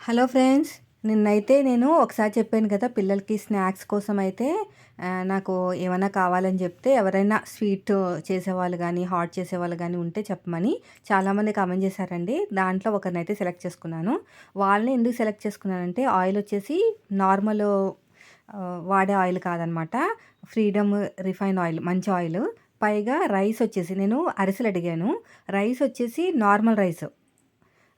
Hello friends నిన్నైతే నేను ఒకసారి చెప్పాను కదా పిల్లలకి స్నాక్స్ కోసం అయితే నాకు ఏమైనా కావాలని చెప్తే ఎవరైనా స్వీట్ చేసేవాళ్ళు కానీ హాట్ చేసేవాళ్ళు కానీ ఉంటే చెప్పమని చాలామంది కామెంట్ చేశారండి. దాంట్లో ఒకరినైతే సెలెక్ట్ చేసుకున్నాను. వాళ్ళని ఎందుకు సెలెక్ట్ చేసుకున్నానంటే ఆయిల్ వచ్చేసి నార్మల్ వాడే ఆయిల్ కాదనమాట. ఫ్రీడమ్ రిఫైన్ ఆయిల్ మంచి ఆయిల్. పైగా రైస్ వచ్చేసి నేను అరిసెలు అడిగాను. రైస్ వచ్చేసి నార్మల్ రైస్.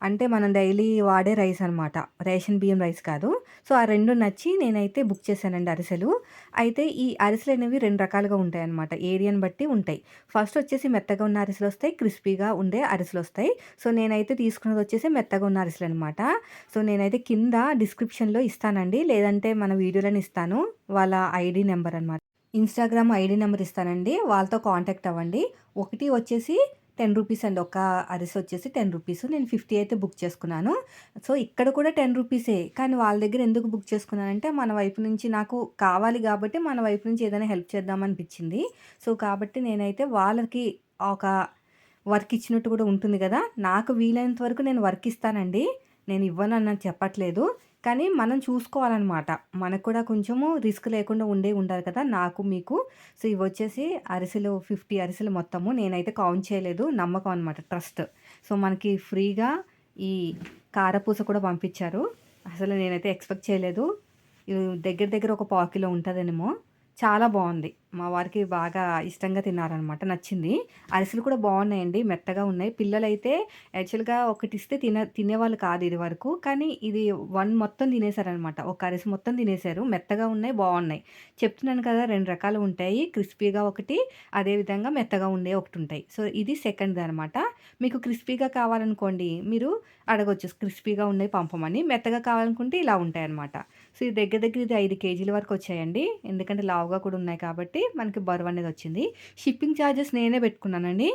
అంటే మనం డైలీ వాడే రైస్ అనమాట రేషన్ బియ్యం రైస్ కాదు. సో ఆ రెండు నచ్చి నేనైతే బుక్ చేశానండి అరిసెలు. అయితే ఈ అరిసెలు అనేవి రెండు రకాలుగా ఉంటాయి అనమాట ఏరియాని బట్టి ఉంటాయి. ఫస్ట్ వచ్చేసి మెత్తగా ఉన్న అరిసెలు వస్తాయి క్రిస్పీగా ఉండే అరిసెలు వస్తాయి. సో నేనైతే తీసుకున్నది వచ్చేసి మెత్తగా ఉన్న అరిసెలు అనమాట సో నేనైతే కింద డిస్క్రిప్షన్లో ఇస్తానండి. లేదంటే మన వీడియోలను ఇస్తాను. వాళ్ళ ఐడి నెంబర్ అనమాట ఇన్స్టాగ్రామ్ ఐడి నెంబర్ ఇస్తానండి. వాళ్ళతో కాంటాక్ట్ అవ్వండి. ఒకటి వచ్చేసి టెన్ రూపీస్ అండి ఒక అరిసె వచ్చేసి టెన్ రూపీస్. నేను ఫిఫ్టీ అయితే బుక్ చేసుకున్నాను. సో ఇక్కడ కూడా టెన్ రూపీసే. కానీ వాళ్ళ దగ్గర ఎందుకు బుక్ చేసుకున్నానంటే మన వైపు నుంచి నాకు కావాలి కాబట్టి మన వైపు నుంచి ఏదైనా హెల్ప్ చేద్దామనిపించింది సో కాబట్టి నేనైతే వాళ్ళకి ఒక వర్క్ ఇచ్చినట్టు కూడా ఉంటుంది కదా. నాకు వీలైనంత వరకు నేను వర్క్ ఇస్తానండి. నేను ఇవ్వను అన్నది చెప్పట్లేదు. కానీ మనం చూసుకోవాలన్నమాట. మనకు కూడా కొంచెము రిస్క్ లేకుండా ఉండే ఉండాలి కదా. నాకు మీకు. సో ఇవి వచ్చేసి అరిసెలు ఫిఫ్టీ అరిసెలు మొత్తము. నేనైతే కౌంట్ చేయలేదు. నమ్మకం అనమాట ట్రస్ట్. సో మనకి ఫ్రీగా ఈ కారపూస కూడా పంపించారు. అసలు నేనైతే ఎక్స్పెక్ట్ చేయలేదు. దగ్గర దగ్గర ఒక పావు కిలో ఉంటుందేమో చాలా బాగుంది. మా వారికి బాగా ఇష్టంగా తిన్నారనమాట నచ్చింది. అరిసెలు కూడా బాగున్నాయండి. మెత్తగా ఉన్నాయి. పిల్లలైతే యాక్చువల్గా ఒకటి ఇస్తే తిన తినేవాళ్ళు కాదు ఇది వరకు. కానీ ఇది వన్ మొత్తం తినేశారనమాట ఒక అరిసె మొత్తం తినేశారు మెత్తగా ఉన్నాయి బాగున్నాయి. చెప్తున్నాను కదా రెండు రకాలు ఉంటాయి. క్రిస్పీగా ఒకటి అదేవిధంగా మెత్తగా ఉండే ఒకటి ఉంటాయి. సో ఇది సెకండ్ అనమాట మీకు క్రిస్పీగా కావాలనుకోండి మీరు అడగొచ్చు. క్రిస్పీగా ఉన్నాయి పంపమని. మెత్తగా కావాలనుకుంటే ఇలా ఉంటాయి అనమాట సో ఇది దగ్గర దగ్గర ఇది ఐదు కేజీల వరకు వచ్చాయండి. ఎందుకంటే లావుగా కూడా ఉన్నాయి కాబట్టి మనకి బరువు అనేది వచ్చింది. షిప్పింగ్ ఛార్జెస్ నేనే పెట్టుకున్నానండి.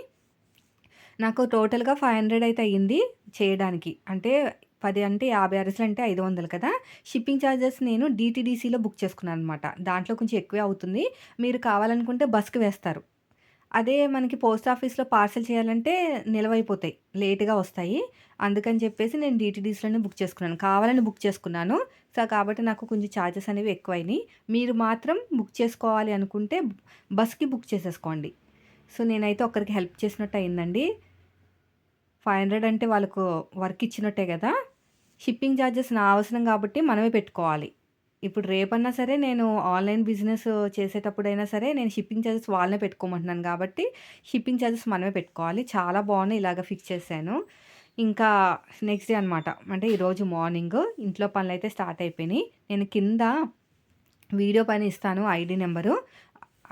నాకు టోటల్గా ఫైవ్ హండ్రెడ్ అయితే అయ్యింది చేయడానికి. అంటే పది అంటే యాభై అరసలు అంటే ఐదు వందలు కదా. షిప్పింగ్ ఛార్జెస్ నేను డిటీడీసీలో బుక్ చేసుకున్నాను అనమాట దాంట్లో కొంచెం ఎక్కువే అవుతుంది. మీరు కావాలనుకుంటే బస్కి వేస్తారు. అదే మనకి పోస్ట్ ఆఫీస్లో పార్సల్ చేయాలంటే నిలవైపోతాయి లేట్గా వస్తాయి. అందుకని చెప్పేసి నేను డిటీడీసీలోనే బుక్ చేసుకున్నాను. కావాలని బుక్ చేసుకున్నాను. సో కాబట్టి నాకు కొంచెం ఛార్జెస్ అనేవి ఎక్కువైనాయి. మీరు మాత్రం బుక్ చేసుకోవాలి అనుకుంటే బస్కి బుక్ చేసేసుకోండి. సో నేనైతే ఒకరికి హెల్ప్ చేసినట్టు అయిందండి. ఫైవ్ హండ్రెడ్ అంటే వాళ్ళకు వర్క్ ఇచ్చినట్టే కదా. షిప్పింగ్ ఛార్జెస్ నా అవసరం కాబట్టి మనమే పెట్టుకోవాలి. ఇప్పుడు రేపన్నా సరే నేను ఆన్లైన్ బిజినెస్ చేసేటప్పుడైనా సరే నేను షిప్పింగ్ ఛార్జెస్ వాళ్ళనే పెట్టుకోమంటున్నాను కాబట్టి షిప్పింగ్ ఛార్జెస్ మనమే పెట్టుకోవాలి. చాలా బాగున్నాయి ఇలాగ ఫిక్స్ చేశాను. ఇంకా నెక్స్ట్ డే అనమాట అంటే ఈరోజు మార్నింగ్ ఇంట్లో పనులు అయితే స్టార్ట్ అయిపోయినాయి. నేను కింద వీడియో పైన ఇస్తాను ఐడి నెంబరు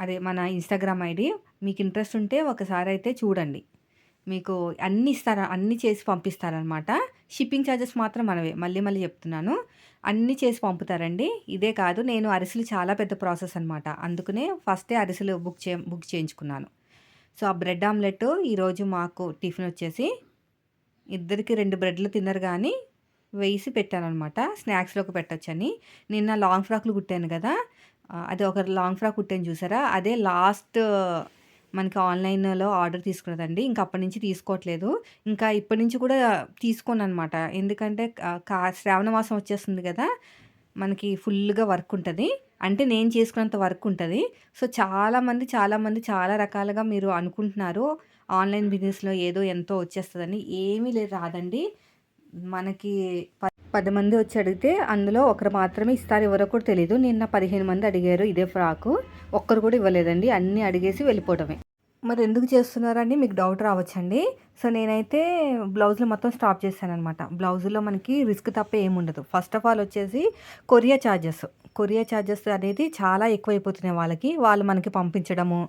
అదే మన ఇన్స్టాగ్రామ్ ఐడి మీకు ఇంట్రెస్ట్ ఉంటే ఒకసారి అయితే చూడండి. మీకు అన్ని ఇస్తారా అన్నీ చేసి పంపిస్తారనమాట షిప్పింగ్ ఛార్జెస్ మాత్రం మనవే. మళ్ళీ మళ్ళీ చెప్తున్నాను. అన్నీ చేసి పంపుతారండి. ఇదే కాదు నేను అరిసెలు చాలా పెద్ద ప్రాసెస్ అనమాట అందుకనే ఫస్టే అరిసెలు బుక్ చే బుక్ చేయించుకున్నాను. సో ఆ బ్రెడ్ ఆమ్లెట్ ఈరోజు మాకు టిఫిన్ వచ్చేసి ఇద్దరికి రెండు బ్రెడ్లు తిన్నారు కానీ వేసి పెట్టానమాట స్నాక్స్లోకి పెట్టచ్చని. నిన్న లాంగ్ ఫ్రాక్లు కుట్టాను కదా. అది ఒక లాంగ్ ఫ్రాక్ కుట్టాను చూసారా? అదే లాస్ట్ మనకి ఆన్లైన్లో ఆర్డర్ తీసుకున్నదండి. ఇంకా అప్పటి నుంచి తీసుకోవట్లేదు. ఇంకా ఇప్పటి నుంచి కూడా తీసుకోను అనమాట ఎందుకంటే కా శ్రావణ మాసం వచ్చేస్తుంది కదా. మనకి ఫుల్గా వర్క్ ఉంటుంది. అంటే నేను చేసుకున్నంత వర్క్ ఉంటుంది. సో చాలామంది చాలామంది చాలా రకాలుగా మీరు అనుకుంటున్నారు. ఆన్లైన్ బిజినెస్లో ఏదో ఎంతో వచ్చేస్తుందని ఏమీ లేదు రాదండి. మనకి పది మంది వచ్చి అడిగితే అందులో ఒకరు మాత్రమే ఇస్తారు. ఎవరో కూడా తెలియదు నిన్న పదిహేను మంది అడిగారు ఇదే ఫ్రాకు. ఒక్కరు కూడా ఇవ్వలేదండి. అన్నీ అడిగేసి వెళ్ళిపోవడమే. మరి ఎందుకు చేస్తున్నారని మీకు డౌట్ రావచ్చండి. సో నేనైతే బ్లౌజులు మొత్తం స్టాప్ చేశాను అనమాట బ్లౌజులో మనకి రిస్క్ తప్ప ఏముండదు. ఫస్ట్ ఆఫ్ ఆల్ వచ్చేసి కొరియా ఛార్జెస్ కొరియా ఛార్జెస్ అనేది చాలా ఎక్కువైపోతున్నాయి వాళ్ళకి. వాళ్ళు మనకి పంపించడము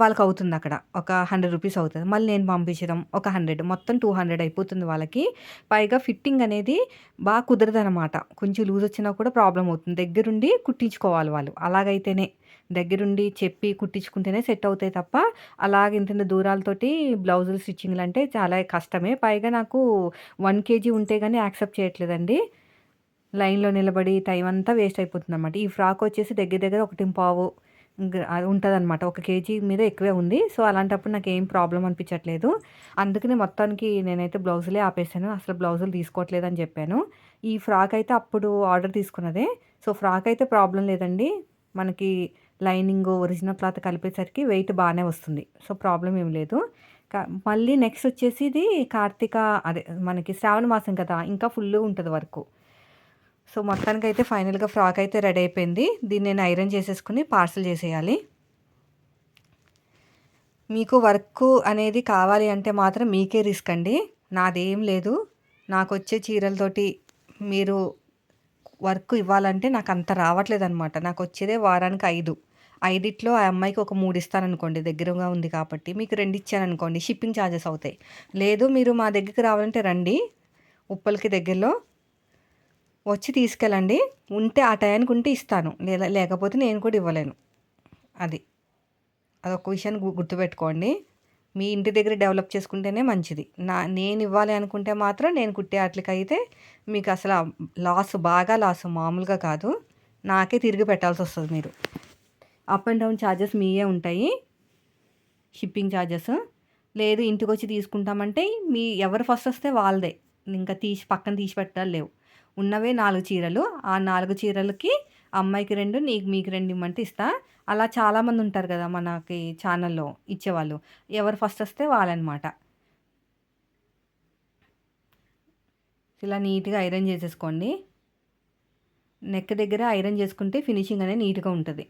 వాళ్ళకి అవుతుంది అక్కడ ఒక హండ్రెడ్ రూపీస్ అవుతుంది. మళ్ళీ నేను పంపించడం ఒక హండ్రెడ్ మొత్తం టూ హండ్రెడ్ అయిపోతుంది వాళ్ళకి. పైగా ఫిట్టింగ్ అనేది బాగా కుదరదు అనమాట కొంచెం లూజ్ వచ్చినా కూడా ప్రాబ్లం అవుతుంది. దగ్గరుండి కుట్టించుకోవాలి వాళ్ళు. అలాగైతేనే. దగ్గరుండి చెప్పి కుట్టించుకుంటేనే సెట్ అవుతాయి తప్ప అలాగ ఇంత దూరాలతోటి బ్లౌజులు స్టిచ్చింగ్లు అంటే చాలా కష్టమే. పైగా నాకు వన్ కేజీ ఉంటే కానీ యాక్సెప్ట్ చేయట్లేదండి. లైన్లో నిలబడి టైం అంతా వేస్ట్ అయిపోతుంది అనమాట ఈ ఫ్రాక్ వచ్చేసి దగ్గర దగ్గర ఒకటి పావు ఉంటుంది అనమాట ఒక కేజీ మీద ఎక్కువే ఉంది. సో అలాంటప్పుడు నాకు ఏం ప్రాబ్లం అనిపించట్లేదు. అందుకనే మొత్తానికి నేనైతే బ్లౌజులే ఆపేసాను. అసలు బ్లౌజులు తీసుకోవట్లేదు అని చెప్పాను. ఈ ఫ్రాక్ అయితే అప్పుడు ఆర్డర్ తీసుకున్నదే. సో ఫ్రాక్ అయితే ప్రాబ్లం లేదండి. మనకి లైనింగ్ ఒరిజినల్ క్లాత్ కలిపేసరికి వెయిట్ బాగానే వస్తుంది. సో ప్రాబ్లం ఏం లేదు. మళ్ళీ నెక్స్ట్ వచ్చేసి ఇది కార్తీక అదే మనకి శ్రావణ మాసం కదా. ఇంకా ఫుల్ ఉంటుంది వరకు. సో మొత్తానికి అయితే ఫైనల్గా ఫ్రాక్ అయితే రెడీ అయిపోయింది. దీన్ని నేను ఐరన్ చేసేసుకుని పార్సల్ చేసేయాలి. మీకు వర్క్ అనేది కావాలి అంటే మాత్రం మీకే రిస్క్ అండి. నాదేం లేదు. నాకు వచ్చే చీరలతోటి మీరు వర్క్ ఇవ్వాలంటే నాకు అంత రావట్లేదు అనమాట నాకు వచ్చేదే వారానికి ఐదు. ఐదిట్లో ఆ అమ్మాయికి ఒక మూడు ఇస్తాననుకోండి. దగ్గరగా ఉంది కాబట్టి మీకు రెండు ఇచ్చాననుకోండి. షిప్పింగ్ ఛార్జెస్ అవుతాయి. లేదు మీరు మా దగ్గరికి రావాలంటే రండి. ఉప్పలకి దగ్గరలో. వచ్చి తీసుకెళ్ళండి. ఉంటే ఆ టయానికి ఉంటే ఇస్తాను. లేదా లేకపోతే నేను కూడా ఇవ్వలేను. అది. అదొక విషయాన్ని గుర్తుపెట్టుకోండి. మీ ఇంటి దగ్గర డెవలప్ చేసుకుంటేనే మంచిది. నా నేను ఇవ్వాలి అనుకుంటే మాత్రం నేను కుట్టే అట్లకి అయితే మీకు అసలు లాస్ బాగా లాస్ మామూలుగా కాదు. నాకే తిరిగి పెట్టాల్సి వస్తుంది మీరు. అప్ అండ్ డౌన్ ఛార్జెస్ మీయే ఉంటాయి. షిప్పింగ్ ఛార్జెస్ లేదు ఇంటికి వచ్చి తీసుకుంటామంటే మీ ఎవరు ఫస్ట్ వస్తే వాళ్ళదే. ఇంకా తీసి పక్కన తీసి పెట్టాలి లేవు. ఉన్నవే నాలుగు చీరలు. ఆ నాలుగు చీరలకి అమ్మాయికి రెండు నీకు మీకు రెండు ఇమ్మంటే ఇస్తా. అలా చాలామంది ఉంటారు కదా మనకి ఛానల్లో ఇచ్చేవాళ్ళు. ఎవరు ఫస్ట్ వస్తే వాళ్ళనమాట. ఇలా నీట్గా ఐరన్ చేసేసుకోండి. నెక్ దగ్గర ఐరన్ చేసుకుంటే ఫినిషింగ్ అనేది నీట్గా ఉంటుంది.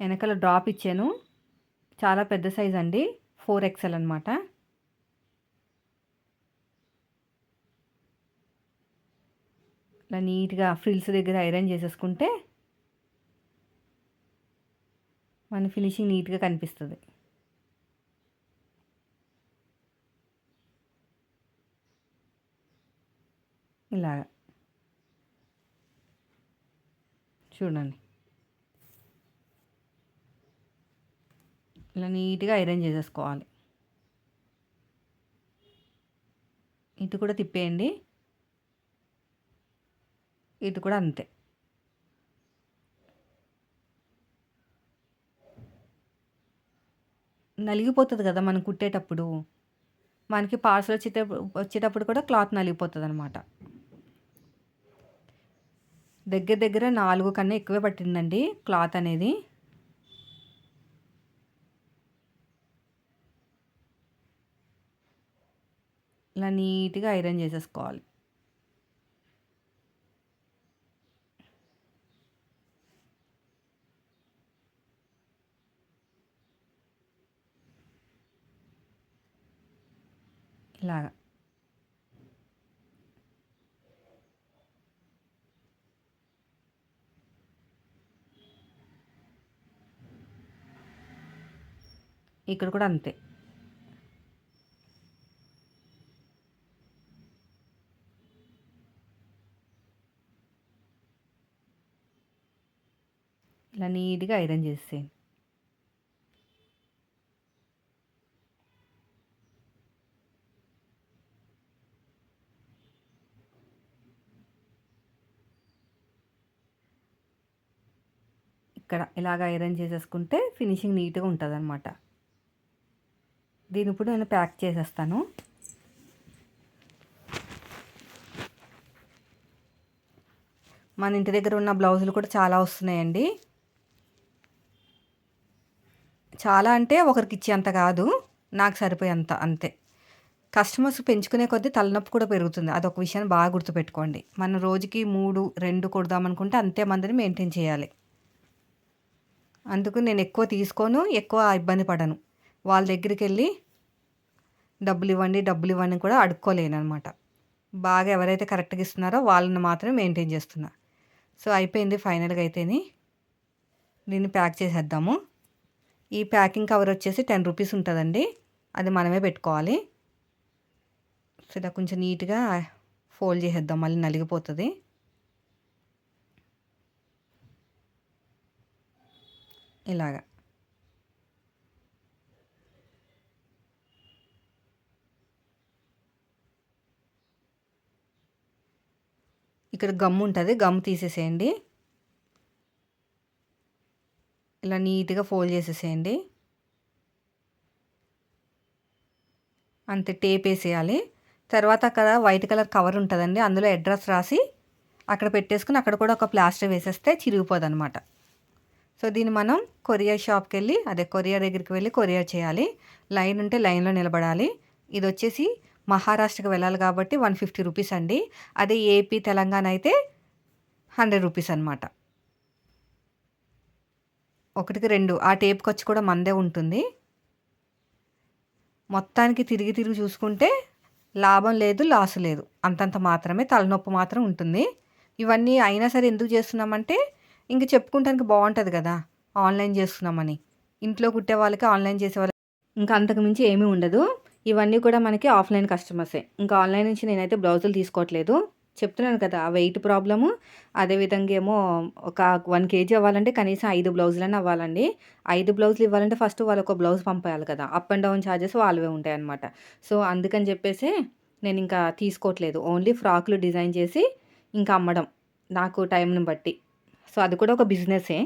వెనకాల డ్రాప్ ఇచ్చాను. చాలా పెద్ద సైజ్ అండి. ఫోర్ ఎక్సెల్ అనమాట ఇలా నీట్గా ఫ్రిల్స్ దగ్గర ఐరన్ చేసేసుకుంటే మన ఫినిషింగ్ నీట్గా కనిపిస్తుంది. ఇలాగా. చూడండి. ఇలా నీట్గా ఐరన్ చేసేసుకోవాలి. ఇటు కూడా తిప్పేయండి. ఇది కూడా అంతే. నలిగిపోతుంది కదా మనం కుట్టేటప్పుడు. మనకి పార్సల్ వచ్చేటప్పుడు వచ్చేటప్పుడు కూడా క్లాత్ నలిగిపోతుంది అనమాట దగ్గర దగ్గర నాలుగు కన్నా ఎక్కువే పట్టిందండి క్లాత్ అనేది. ఇలా నీట్గా ఐరన్ చేసేసుకోవాలి. ఇలాగా ఇక్కడ కూడా అంతే. ఇలా నీట్గా ఐరన్ చేసేయండి ఇక్కడ ఇలాగ ఐరన్ చేసేసుకుంటే ఫినిషింగ్ నీట్గా ఉంటుంది అనమాట దీని ఇప్పుడు నేను ప్యాక్ చేసేస్తాను. మన ఇంటి దగ్గర ఉన్న బ్లౌజులు కూడా చాలా వస్తున్నాయండి. చాలా అంటే ఒకరికి ఇచ్చేంత కాదు నాకు సరిపోయేంత అంతే. కస్టమర్స్ పెంచుకునే కొద్దీ తలనొప్పి కూడా పెరుగుతుంది. అదొక విషయాన్ని బాగా గుర్తుపెట్టుకోండి. మనం రోజుకి మూడు రెండు కొడదామనుకుంటే అంతే మందిని మెయింటైన్ చేయాలి. అందుకు నేను ఎక్కువ తీసుకోను ఎక్కువ ఇబ్బంది పడను. వాళ్ళ దగ్గరికి వెళ్ళి డబ్బులు ఇవ్వండి డబ్బులు ఇవ్వండి కూడా అడుక్కోలేను అనమాట బాగా ఎవరైతే కరెక్ట్గా ఇస్తున్నారో వాళ్ళని మాత్రమే మెయింటైన్ చేస్తున్నా. సో అయిపోయింది ఫైనల్గా అయితేని దీన్ని ప్యాక్ చేసేద్దాము. ఈ ప్యాకింగ్ కవర్ వచ్చేసి టెన్ రూపీస్ ఉంటుందండి. అది మనమే పెట్టుకోవాలి. సో ఇలా కొంచెం నీట్గా ఫోల్డ్ చేసేద్దాం. మళ్ళీ నలిగిపోతుంది. ఇలాగా. ఇక్కడ గమ్ ఉంటుంది గమ్ తీసేసేయండి. ఇలా నీట్గా ఫోల్డ్ చేసేసేయండి. అంతే టేప్ వేసేయాలి. తర్వాత అక్కడ వైట్ కలర్ కవర్ ఉంటుందండి అందులో అడ్రస్ రాసి అక్కడ పెట్టేసుకుని అక్కడ కూడా ఒక ప్లాస్టర్ వేసేస్తే చిరిగిపోదనమాట సో దీన్ని మనం కొరియర్ షాప్కి వెళ్ళి అదే కొరియర్ దగ్గరికి వెళ్ళి కొరియర్ చేయాలి. లైన్ ఉంటే లైన్లో నిలబడాలి. ఇది వచ్చేసి మహారాష్ట్రకి వెళ్ళాలి కాబట్టి వన్ ఫిఫ్టీ రూపీస్ అండి. అదే ఏపీ తెలంగాణ అయితే హండ్రెడ్ రూపీస్ అనమాట ఒకటికి రెండు ఆ టేప్ ఖర్చు కూడా మందే ఉంటుంది. మొత్తానికి తిరిగి తిరిగి చూసుకుంటే లాభం లేదు లాస్ లేదు. అంతంత మాత్రమే తలనొప్పి మాత్రం ఉంటుంది. ఇవన్నీ అయినా సరే ఎందుకు చేస్తున్నామంటే ఇంక చెప్పుకుంటానికి బాగుంటుంది కదా ఆన్లైన్ చేస్తున్నామని. ఇంట్లో కుట్టే వాళ్ళకి ఆన్లైన్ చేసే వాళ్ళకి ఇంకా అంతకుమించి ఏమీ ఉండదు. ఇవన్నీ కూడా మనకి ఆఫ్లైన్ కస్టమర్సే. ఇంకా ఆన్లైన్ నుంచి నేనైతే బ్లౌజులు తీసుకోవట్లేదు. చెప్తున్నాను కదా ఆ వెయిట్ ప్రాబ్లము. అదేవిధంగా ఏమో ఒక వన్ కేజీ అవ్వాలంటే కనీసం ఐదు బ్లౌజులని అవ్వాలండి. ఐదు బ్లౌజులు ఇవ్వాలంటే ఫస్ట్ వాళ్ళు ఒక బ్లౌజ్ పంపేయాలి కదా. అప్ అండ్ డౌన్ ఛార్జెస్ వాళ్ళవే ఉంటాయి అనమాట సో అందుకని చెప్పేసి నేను ఇంకా తీసుకోవట్లేదు. ఓన్లీ ఫ్రాక్లు డిజైన్ చేసి ఇంకా అమ్మడం. నాకు టైంని బట్టి. సో అది కూడా ఒక బిజినెసే.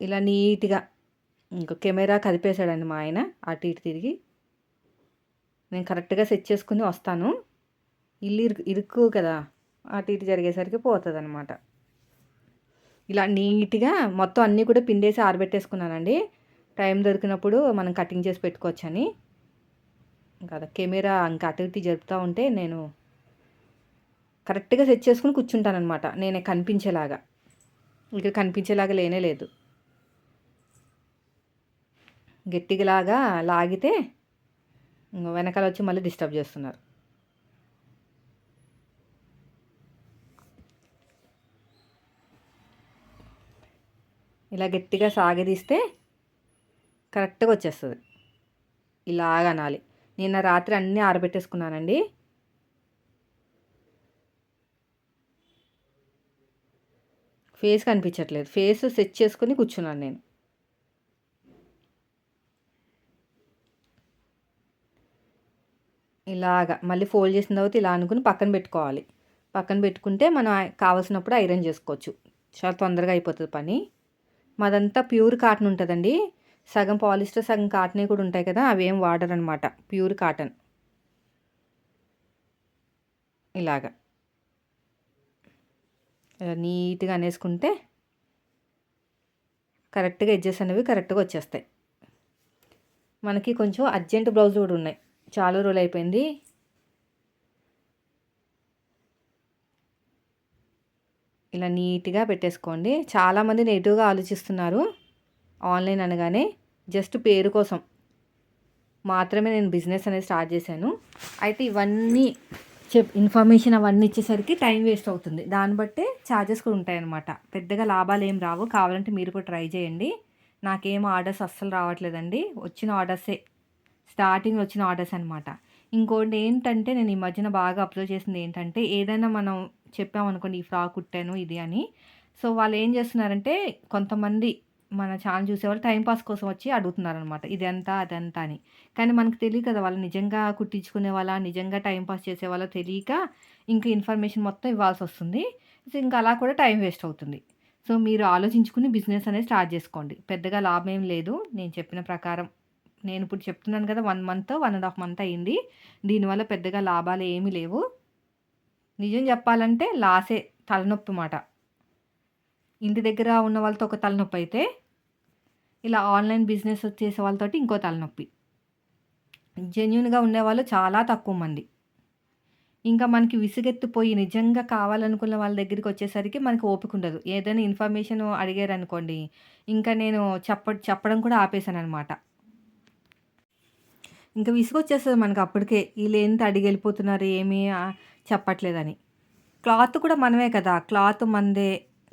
ఇలా నీట్గా ఇంకా కెమెరా కదిపేశాడండి మా ఆయన. అటు ఇటు తిరిగి. నేను కరెక్ట్గా సెట్ చేసుకుని వస్తాను. ఇల్లు ఇరుకు ఇరుక్కు కదా. అటు ఇటు జరిగేసరికి పోతుంది అనమాట ఇలా నీట్గా మొత్తం అన్నీ కూడా పిండేసి ఆరబెట్టేసుకున్నానండి. టైం దొరికినప్పుడు మనం కటింగ్ చేసి పెట్టుకోవచ్చని. ఇంకా కెమెరా ఇంకా అటు ఇటు జరుపుతూ ఉంటే నేను కరెక్ట్గా సెట్ చేసుకుని కూర్చుంటానమాట నేనే కనిపించేలాగా. ఇక్కడ కనిపించేలాగా లేనే లేదు. గట్టిగలాగా లాగితే వెనకాల వచ్చి మళ్ళీ డిస్టర్బ్ చేస్తున్నారు. ఇలా గట్టిగా సాగదీస్తే కరెక్ట్గా వచ్చేస్తుంది. ఇలాగ అనాలి. నిన్న రాత్రి అన్నీ ఆరబెట్టేసుకున్నానండి. ఫేస్ కనిపించట్లేదు. ఫేస్ సెట్ చేసుకుని కూర్చున్నాను నేను. ఇలాగా మళ్ళీ ఫోల్డ్ చేసిన తర్వాత ఇలా అనుకుని పక్కన పెట్టుకోవాలి. పక్కన పెట్టుకుంటే మనం కావాల్సినప్పుడు ఐరన్ చేసుకోవచ్చు. చాలా తొందరగా అయిపోతుంది పని. మాదంతా ప్యూర్ కాటన్ ఉంటుందండి. సగం పాలిస్టర్ సగం కాటనే కూడా ఉంటాయి కదా అవి ఏం వాడరు అనమాట ప్యూర్ కాటన్. ఇలాగా. ఇలా నీట్గా అనేసుకుంటే కరెక్ట్గా ఎడ్జెస్ అనేవి కరెక్ట్గా వచ్చేస్తాయి. మనకి కొంచెం అర్జెంట్ బ్లౌజ్ కూడా ఉన్నాయి. చాలా రోజులు అయిపోయింది. ఇలా నీట్గా పెట్టేసుకోండి. చాలామంది నెగిటివ్గా ఆలోచిస్తున్నారు. ఆన్లైన్ అనగానే జస్ట్ పేరు కోసం మాత్రమే నేను బిజినెస్ అనేది స్టార్ట్ చేశాను. అయితే ఇవన్నీ చెప్ ఇన్ఫర్మేషన్ అవన్నీ ఇచ్చేసరికి టైం వేస్ట్ అవుతుంది. దాన్ని బట్టే ఛార్జెస్ కూడా ఉంటాయన్నమాట. పెద్దగా లాభాలు ఏం రావు. కావాలంటే మీరు కూడా ట్రై చేయండి. నాకేం ఆర్డర్స్ అస్సలు రావట్లేదండి. వచ్చిన ఆర్డర్సే స్టార్టింగ్ వచ్చిన ఆర్డర్స్ అనమాట ఇంకోటి ఏంటంటే నేను ఈ మధ్యన బాగా అప్లోడ్ చేసింది ఏంటంటే ఏదైనా మనం చెప్పామనుకోండి ఈ ఫ్రాక్ కుట్టాను ఇది అని. సో వాళ్ళు ఏం చేస్తున్నారంటే కొంతమంది మన ఛానల్ చూసేవాళ్ళు టైంపాస్ కోసం వచ్చి అడుగుతున్నారనమాట ఇది ఎంత అదంతా అని. కానీ మనకు తెలియదు కదా వాళ్ళు నిజంగా కుట్టించుకునే వాళ్ళ నిజంగా టైంపాస్ చేసే వాళ్ళ తెలియక ఇంకా ఇన్ఫర్మేషన్ మొత్తం ఇవ్వాల్సి వస్తుంది. సో ఇంకా అలా కూడా టైం వేస్ట్ అవుతుంది. సో మీరు ఆలోచించుకుని బిజినెస్ అనేది స్టార్ట్ చేసుకోండి. పెద్దగా లాభం ఏం లేదు. నేను చెప్పిన ప్రకారం నేను ఇప్పుడు చెప్తున్నాను కదా one month one and half month అయింది. దీనివల్ల పెద్దగా లాభాలు ఏమీ లేవు. నిజం చెప్పాలంటే లాసే తలనొప్పి మాట. ఇంటి దగ్గర ఉన్న వాళ్ళతో ఒక తలనొప్పి అయితే ఇలా ఆన్లైన్ బిజినెస్ చేసే వాళ్ళతో ఇంకో తలనొప్పి. జెన్యున్గా ఉండేవాళ్ళు చాలా తక్కువ మంది. ఇంకా మనకి విసుగెత్తిపోయి నిజంగా కావాలనుకున్న వాళ్ళ దగ్గరికి వచ్చేసరికి మనకి ఓపిక ఉండదు. ఏదైనా ఇన్ఫర్మేషన్ అడిగారు అనుకోండి ఇంకా నేను చెప్ప చెప్పడం కూడా ఆపేశాను అనమాట ఇంకా విసుగొచ్చేస్తుంది మనకి అప్పటికే. వీళ్ళు ఎంత అడిగి వెళ్ళిపోతున్నారు ఏమీ? చెప్పట్లేదని. క్లాత్ కూడా మనమే కదా. క్లాత్ మందే.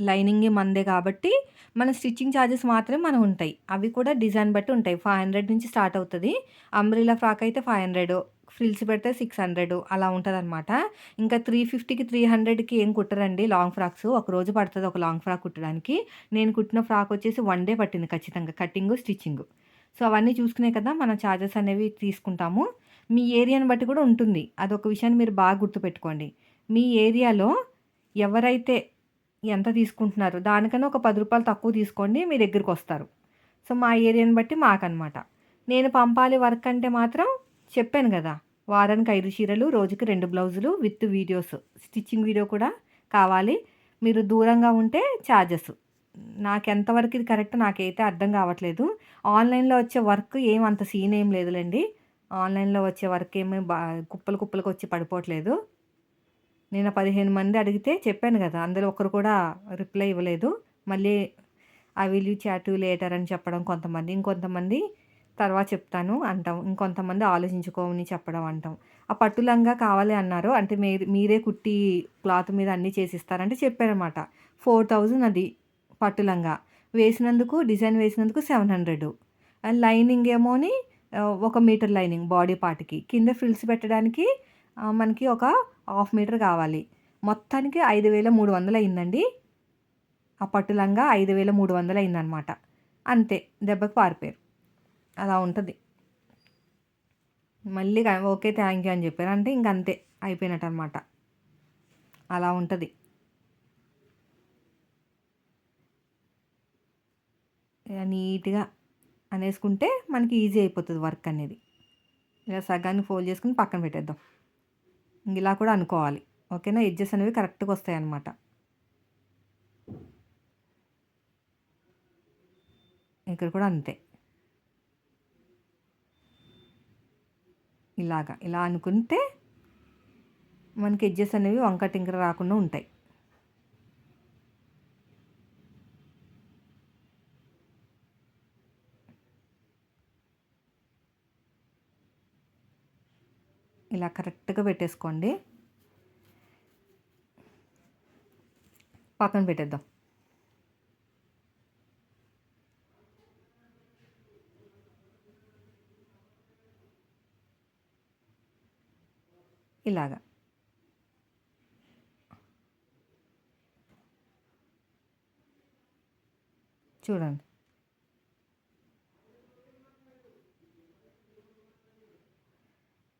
లైనింగ్ మందే కాబట్టి మన స్టిచ్చింగ్ ఛార్జెస్ మాత్రమే మనం ఉంటాయి. అవి కూడా డిజైన్ బట్టి ఉంటాయి. ఫైవ్ హండ్రెడ్ నుంచి స్టార్ట్ అవుతుంది. అంబ్రిలా ఫ్రాక్ అయితే ఫైవ్ హండ్రెడ్ ఫ్రిల్స్ పెడితే సిక్స్ హండ్రెడ్ అలా ఉంటుంది అనమాట ఇంకా త్రీ ఫిఫ్టీకి త్రీ హండ్రెడ్కి ఏం కుట్టరండి లాంగ్ ఫ్రాక్స్? ఒక రోజు పడుతుంది ఒక లాంగ్ ఫ్రాక్ కుట్టడానికి. నేను కుట్టిన ఫ్రాక్ వచ్చేసి వన్ డే పట్టింది ఖచ్చితంగా కటింగ్ స్టిచ్చింగ్. సో అవన్నీ చూసుకునే కదా మనం ఛార్జెస్ అనేవి తీసుకుంటాము. మీ ఏరియాని బట్టి కూడా ఉంటుంది. అదొక విషయాన్ని మీరు బాగా గుర్తుపెట్టుకోండి. మీ ఏరియాలో ఎవరైతే ఎంత తీసుకుంటున్నారు? దానికన్నా ఒక పది రూపాయలు తక్కువ తీసుకోండి మీ దగ్గరికి వస్తారు. సో మా ఏరియాని బట్టి మాకనమాట నేను పంపాలి వర్క్ అంటే మాత్రం చెప్పాను కదా వారానికి ఐదు చీరలు రోజుకి రెండు బ్లౌజులు విత్ వీడియోస్. స్టిచ్చింగ్ వీడియో కూడా కావాలి. మీరు దూరంగా ఉంటే ఛార్జెస్ నాకు ఎంతవరకు ఇది కరెక్ట్ నాకైతే అర్థం కావట్లేదు. ఆన్లైన్లో వచ్చే వర్క్ ఏం అంత సీన్ ఏం లేదులేండి. ఆన్లైన్లో వచ్చే వర్క్ ఏమి బా కుప్పలు కుప్పలకు వచ్చి పడిపోవట్లేదు. నేను పదిహేను మంది అడిగితే చెప్పాను కదా అందులో ఒకరు కూడా రిప్లై ఇవ్వలేదు. మళ్ళీ I will you chat later అని చెప్పడం కొంతమంది ఇంకొంతమంది తర్వాత చెప్తాను అంటాం ఇంకొంతమంది ఆలోచించుకోమని చెప్పడం అంటాం. ఆ పట్టులంగా కావాలి అన్నారు. అంటే మీరు మీరే కుట్టి క్లాత్ మీద అన్నీ చేసిస్తారంటే చెప్పారనమాట ఫోర్ థౌజండ్ అది పట్టులంగా వేసినందుకు డిజైన్ వేసినందుకు సెవెన్ హండ్రెడ్. లైనింగ్ ఏమోని ఒక మీటర్ లైనింగ్ బాడీ పార్ట్కి కింద ఫ్రిల్స్ పెట్టడానికి మనకి ఒక హాఫ్ మీటర్ కావాలి. మొత్తానికి ఐదు వేల మూడు వందలు అయిందండి. ఆ పట్టులంగా ఐదు వేల మూడు వందలు అయిందనమాట అంతే దెబ్బకు పారిపోయారు. అలా ఉంటుంది. మళ్ళీ ఓకే థ్యాంక్ యూ అని చెప్పారు. అంటే ఇంక అంతే అయిపోయినట్టు అనమాట అలా ఉంటుంది. నీట్గా అనేసుకుంటే మనకి ఈజీ అయిపోతుంది వర్క్ అనేది. ఇలా సగాన్ని ఫోల్డ్ చేసుకుని పక్కన పెట్టేద్దాం. ఇలా కూడా అనుకోవాలి. ఓకేనా? ఎడ్జెస్ అనేవి కరెక్ట్గా వస్తాయి అన్నమాట ఇక్కడ కూడా అంతే. ఇలాగా ఇలా అనుకుంటే మనకి ఎడ్జెస్ అనేవి వంక టింకర రాకుండా ఉంటాయి. ఇలా కరెక్ట్గా పెట్టేసుకోండి. పక్కన పెట్టేద్దాం. ఇలాగా. చూడండి.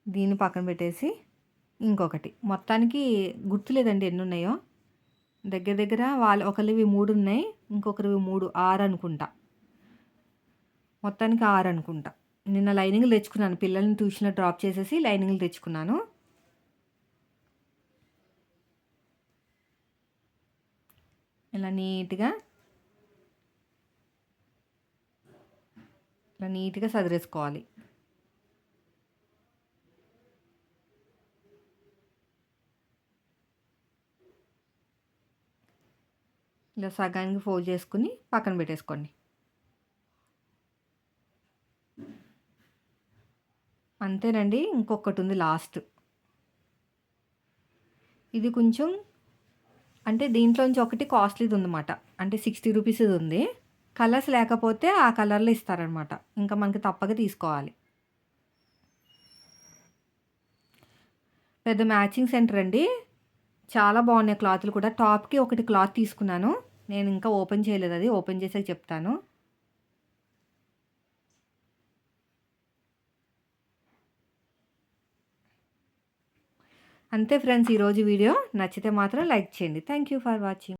దీన్ని పక్కన పెట్టేసి ఇంకొకటి. మొత్తానికి గుర్తులేదండి ఎన్ని ఉన్నాయో దగ్గర దగ్గర వాళ్ళ ఒకరివి మూడు ఉన్నాయి ఇంకొకరివి మూడు ఆరు అనుకుంటా. మొత్తానికి ఆరు అనుకుంటా. నిన్న లైనింగ్లు తెచ్చుకున్నాను. పిల్లల్ని ట్యూషన్లో డ్రాప్ చేసేసి లైనింగ్లు తెచ్చుకున్నాను. ఇలా నీట్గా ఇలా నీట్గా సదిరేసుకోవాలి. ఇలా సగానికి ఫోల్డ్ చేసుకుని పక్కన పెట్టేసుకోండి. అంతేనండి ఇంకొకటి ఉంది లాస్ట్. ఇది కొంచెం అంటే దీంట్లోంచి ఒకటి కాస్ట్లీది ఉందన్నమాట. అంటే సిక్స్టీ రూపీస్ ఉంది. కలర్స్ లేకపోతే ఆ కలర్లో ఇస్తారనమాట ఇంకా మనకి తప్పక తీసుకోవాలి. పెద్ద మ్యాచింగ్ సెంటర్ అండి. చాలా బాగున్నాయి క్లాత్లు కూడా. టాప్కి ఒకటి క్లాత్ తీసుకున్నాను. నేను ఇంకా ఓపెన్ చేయలేదు అది ఓపెన్ చేసాక చెప్తాను. అంతే ఫ్రెండ్స్ ఈరోజు వీడియో నచ్చితే మాత్రం లైక్ చేయండి. Thank you for watching